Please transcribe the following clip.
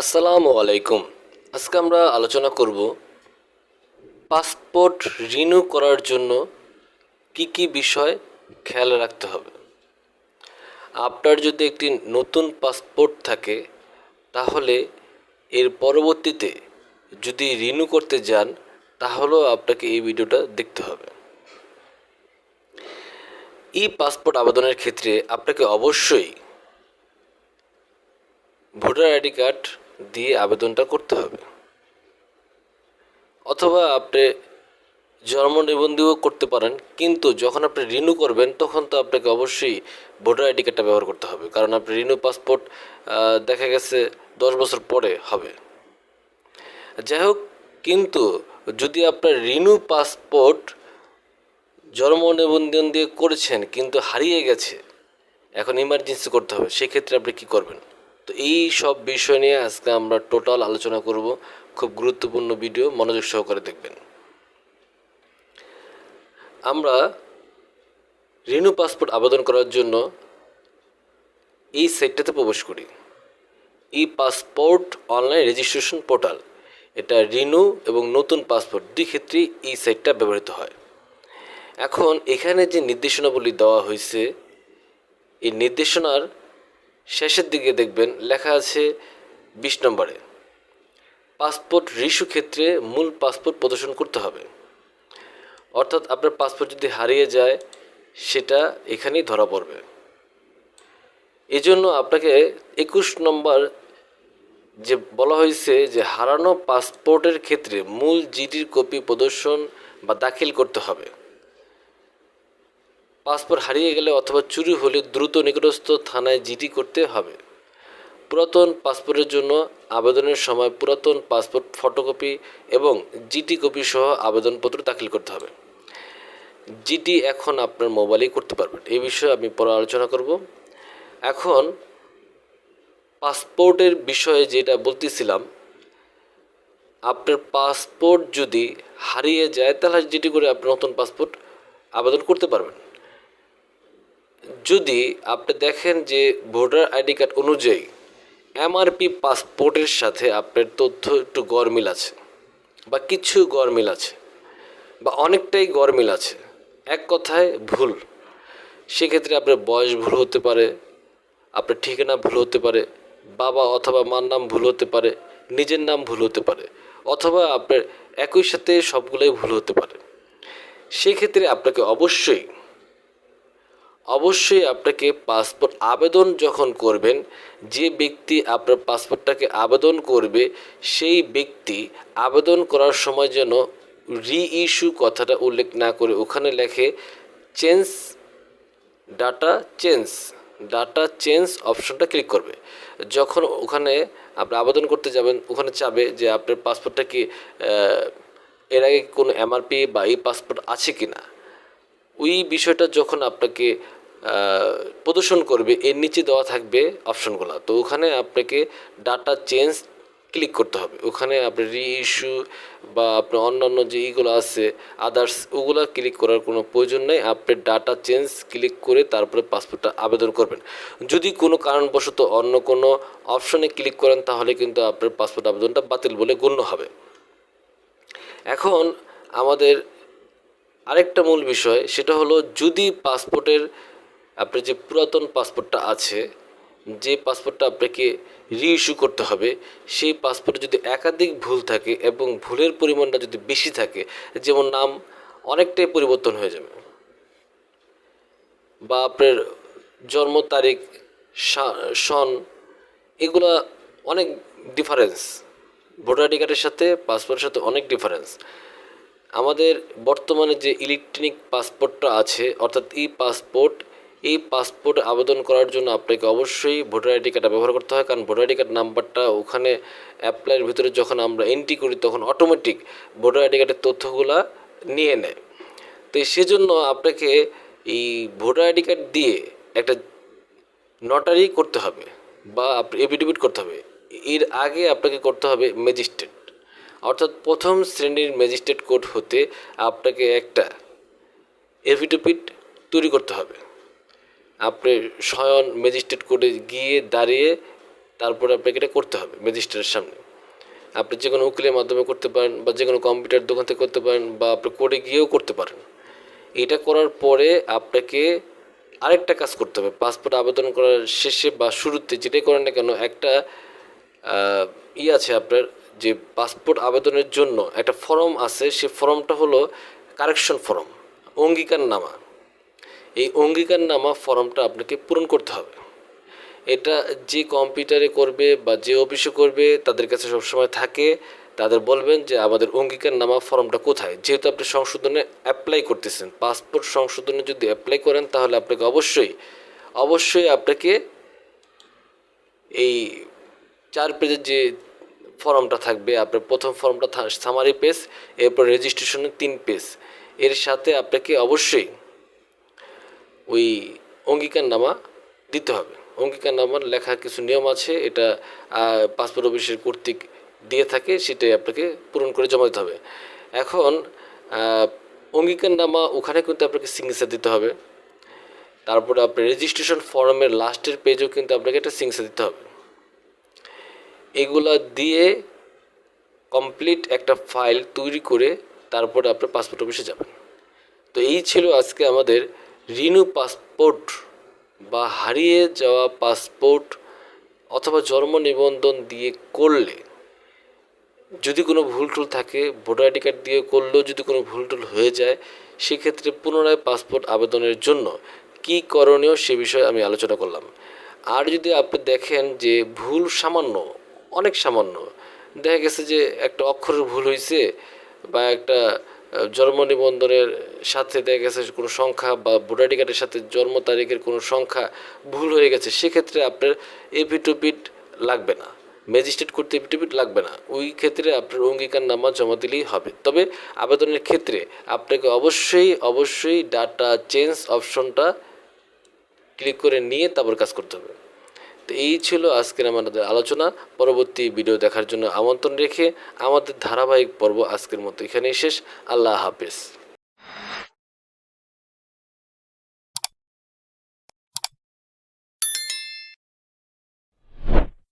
আসসালামু আলাইকুম। আজকে আমরা আলোচনা করব পাসপোর্ট রিনিউ করার জন্য কি কি বিষয় খেয়াল রাখতে হবে। আপনার যদি একটি নতুন পাসপোর্ট থাকে, তাহলে এর পরবর্তীতে যদি রিনিউ করতে যান, তাহলেও আপনাকে এই ভিডিওটা দেখতে হবে। ই পাসপোর্ট আবেদনের ক্ষেত্রে আপনাকে অবশ্যই ভোটার আইডি কার্ড দিয়ে আবেদনটা করতে হবে। অথবা আপনি জন্ম নিবন্ধীও করতে পারেন, কিন্তু যখন আপনি রিনিউ করবেন, তখন তো আপনাকে অবশ্যই ভোটার আইডি কার্ডটা ব্যবহার করতে হবে, কারণ আপনি রিনিউ পাসপোর্ট দেখা গেছে দশ বছর পরে হবে। যাই হোক, কিন্তু যদি আপনার রিনিউ পাসপোর্ট জন্ম নিবন্ধন দিয়ে করেছেন, কিন্তু হারিয়ে গেছে, এখন ইমার্জেন্সি করতে হবে, সেক্ষেত্রে আপনি কী করবেন? তো এই সব বিষয় নিয়ে আজকে আমরা টোটাল আলোচনা করব। খুব গুরুত্বপূর্ণ ভিডিও, মনোযোগ সহকারে দেখবেন। আমরা রিনিউ পাসপোর্ট আবেদন করার জন্য এই সাইটটাতে প্রবেশ করি। E passport online registration portal, এটা রিনিউ এবং নতুন পাসপোর্ট দুই ক্ষেত্রেই এই সাইটটা ব্যবহৃত হয়। এখন এখানে যে নির্দেশনাবলী দেওয়া হয়েছে, এই নির্দেশনার শেষের দিকে দেখবেন লেখা আছে বিশ নম্বরে, পাসপোর্ট রিস্যু ক্ষেত্রে মূল পাসপোর্ট প্রদর্শন করতে হবে। অর্থাৎ আপনার পাসপোর্ট যদি হারিয়ে যায়, সেটা এখানেই ধরা পড়বে। এজন্য আপনাকে একুশ নম্বর যে বলা হয়েছে যে হারানো পাসপোর্টের ক্ষেত্রে মূল জিডির কপি প্রদর্শন বা দাখিল করতে হবে। পাসপোর্ট হারিয়ে গেলে অথবা চুরি হলে দ্রুত নিকটস্থ থানায় জিডি করতে হবে। পুরাতন পাসপোর্টের জন্য আবেদনের সময় পুরাতন পাসপোর্ট ফটোকপি এবং জিটি কপি সহ আবেদনপত্র দাখিল করতে হবে। জিটি এখন আপনার মোবাইলেই করতে পারবেন। এই বিষয়ে আমি পরে আলোচনা করব। এখন পাসপোর্টের বিষয়ে যেটা বলতেছিলাম, আপনার পাসপোর্ট যদি হারিয়ে যায়, তাহলে যেটি করে আপনি নতুন পাসপোর্ট আবেদন করতে পারবেন। যদি আপনি দেখেন যে ভোটার আইডি কার্ড অনুযায়ী এমআরপি পাসপোর্টের সাথে আপনার তথ্য একটু গরমিল আছে বা কিছু গরমিল আছে বা অনেকটাই গরমিল আছে, এক কথায় ভুল। সেক্ষেত্রে আপনার বয়স ভুল হতে পারে, আপনার ঠিকানা ভুল হতে পারে, বাবা অথবা মার নাম ভুল হতে পারে, নিজের নাম ভুল হতে পারে, অথবা আপনার একই সাথে সবগুলোই ভুল হতে পারে। সেক্ষেত্রে আপনাকে অবশ্যই অবশ্যই আপনাকে পাসপোর্ট আবেদন যখন করবেন, যে ব্যক্তি আপনার পাসপোর্টটাকে আবেদন করবে, সেই ব্যক্তি আবেদন করার সময় যেন রিইস্যু কথাটা উল্লেখ না করে ওখানে লেখে change data change data change অপশনটা ক্লিক করবে। যখন ওখানে আপনি আবেদন করতে যাবেন, ওখানে চাবে যে আপনার পাসপোর্টটা কি এর আগে কোনো এমআরপি বা এই পাসপোর্ট আছে কি না ওই বিষয়টা যখন আপনাকে প্রদর্শন করবে, এর নিচে দেওয়া থাকবে অপশনগুলো। তো ওখানে আপনাকে ডাটা চেঞ্জ ক্লিক করতে হবে। ওখানে আপনি রি ইস্যু বা আপনার অন্যান্য যে ইগুলো আছে আদার্স ওগুলো ক্লিক করার কোনো প্রয়োজন নেই। আপনি ডাটা চেঞ্জ ক্লিক করে তারপরে পাসপোর্টটা আবেদন করবেন। যদি কোনো কারণবশত অন্য কোনো অপশনে ক্লিক করেন, তাহলে কিন্তু আপনার পাসপোর্ট আবেদনটা বাতিল বলে গণ্য হবে। এখন আমাদের আরেকটা মূল বিষয়, সেটা হলো যদি পাসপোর্টের আপনার যে পুরাতন পাসপোর্টটা আছে, যে পাসপোর্টটা আপনাকে রিইস্যু করতে হবে, সেই পাসপোর্টে যদি একাধিক ভুল থাকে এবং ভুলের পরিমাণটা যদি বেশি থাকে, যেমন নাম অনেকটাই পরিবর্তন হয়ে যাবে। বা আপনার জন্ম তারিখ সন, এগুলা অনেক ডিফারেন্স ভোটার আইডি কার্ডের সাথে, পাসপোর্টের সাথে অনেক ডিফারেন্স আমাদের বর্তমানে যে ইলেকট্রনিক পাসপোর্টটা আছে, অর্থাৎ ই পাসপোর্ট এই পাসপোর্ট আবেদন করার জন্য আপনাকে অবশ্যই ভোটার আইডি কার্ডটা ব্যবহার করতে হয়। কারণ ভোটার আইডি কার্ড নাম্বারটা ওখানে অ্যাপ্লাইয়ের ভিতরে যখন আমরা এন্ট্রি করি, তখন অটোমেটিক ভোটার আইডি কার্ডের তথ্যগুলা নিয়ে নেয়। তো সেজন্য আপনাকে এই ভোটার আইডি কার্ড দিয়ে একটা নটারি করতে হবে বা এফিডেভিট করতে হবে। এর আগে আপনাকে করতে হবে ম্যাজিস্ট্রেট অর্থাৎ প্রথম শ্রেণির ম্যাজিস্ট্রেট কোর্ট হতে আপনাকে একটা এফিডেভিট তৈরি করতে হবে। আপনি স্বয়ন ম্যাজিস্ট্রেট কোর্টে গিয়ে দাঁড়িয়ে তারপরে আপনাকে এটা করতে হবে ম্যাজিস্ট্রেটের সামনে। আপনি যে কোনো উকিলের মাধ্যমে করতে পারেন বা যে কোনো কম্পিউটার দোকান থেকে করতে পারেন বা আপনি কোর্টে গিয়েও করতে পারেন। এটা করার পরে আপনাকে আরেকটা কাজ করতে হবে। পাসপোর্ট আবেদন করার শেষে বা শুরুতে যেটাই করেন না কেন, একটা ই আছে আপনার যে পাসপোর্ট আবেদনের জন্য একটা ফর্ম আছে, সে ফর্মটা হলো কারেকশন ফর্ম অঙ্গীকার নামা এই অঙ্গীকার নামা ফর্মটা আপনাকে পূরণ করতে হবে। এটা যে কম্পিউটারে করবে বা যে অফিসে করবে, তাদের কাছে সবসময় থাকে। তাদের বলবেন যে, আমাদের অঙ্গীকার নামা ফর্মটা কোথায়? যেহেতু আপনি সংশোধনে অ্যাপ্লাই করতেছেন, পাসপোর্ট সংশোধনে যদি অ্যাপ্লাই করেন, তাহলে আপনাকে অবশ্যই অবশ্যই আপনাকে এই চার পেজের যে ফর্মটা থাকবে, আপনার প্রথম ফর্মটা সামারি পেজ এরপর রেজিস্ট্রেশনের তিন পেজ এর সাথে আপনাকে অবশ্যই ওই অঙ্গীকারনামা দিতে হবে। অঙ্গীকারনামার লেখা কিছু নিয়ম আছে, এটা পাসপোর্ট অফিসের কর্তৃক দিয়ে থাকে, সেটাই আপনাকে পূরণ করে জমা দিতে হবে। এখন অঙ্গীকারনামা ওখানে কিন্তু আপনাকে সিগনেচার দিতে হবে। তারপরে আপনার রেজিস্ট্রেশন ফর্মের লাস্টের পেজেও কিন্তু আপনাকে একটা সিগনেচার দিতে হবে। এগুলা দিয়ে কমপ্লিট একটা ফাইল তৈরি করে তারপরে আপনার পাসপোর্ট অফিসে যাবেন। তো এই ছিল আজকে আমাদের রিনিউ পাসপোর্ট বা হারিয়ে যাওয়া পাসপোর্ট অথবা জন্ম নিবন্ধন দিয়ে করলে, যদি কোনো ভুল টুল থাকে ভোটার আইডি কার্ড দিয়ে করলেও যদি কোনো ভুল টুল হয়ে যায়, সেক্ষেত্রে পুনরায় পাসপোর্ট আবেদনের জন্য কী করণীয় সে বিষয়ে আমি আলোচনা করলাম। আর যদি আপনি দেখেন যে ভুল সামান্য অনেক সামান্য। দেখা গেছে যে একটা অক্ষরের ভুল হয়েছে বা একটা জন্ম নিবন্ধনের সাথে দেখা গেছে কোনো সংখ্যা বা ভোটারি কার্ডের সাথে জন্ম তারিখের কোনো সংখ্যা ভুল হয়ে গেছে, সেক্ষেত্রে আপনার এপিটোপিট লাগবে না। ম্যাজিস্ট্রেট করতে এপিটোপিট লাগবে না। ওই ক্ষেত্রে আপনার অঙ্গীকার নামা জমা দিলেই হবে। তবে আবেদনের ক্ষেত্রে আপনাকে অবশ্যই অবশ্যই ডাটা চেঞ্জ অপশনটা ক্লিক করে নিয়ে তারপর কাজ করতে হবে। তো এই ছিল আজকের আমাদের আলোচনা। পরবর্তী ভিডিও দেখার জন্য আমন্ত্রণ রেখে আমাদের ধারাবাহিক পর্ব আজকের মতো এখানেই শেষ। আল্লাহ হাফেজ।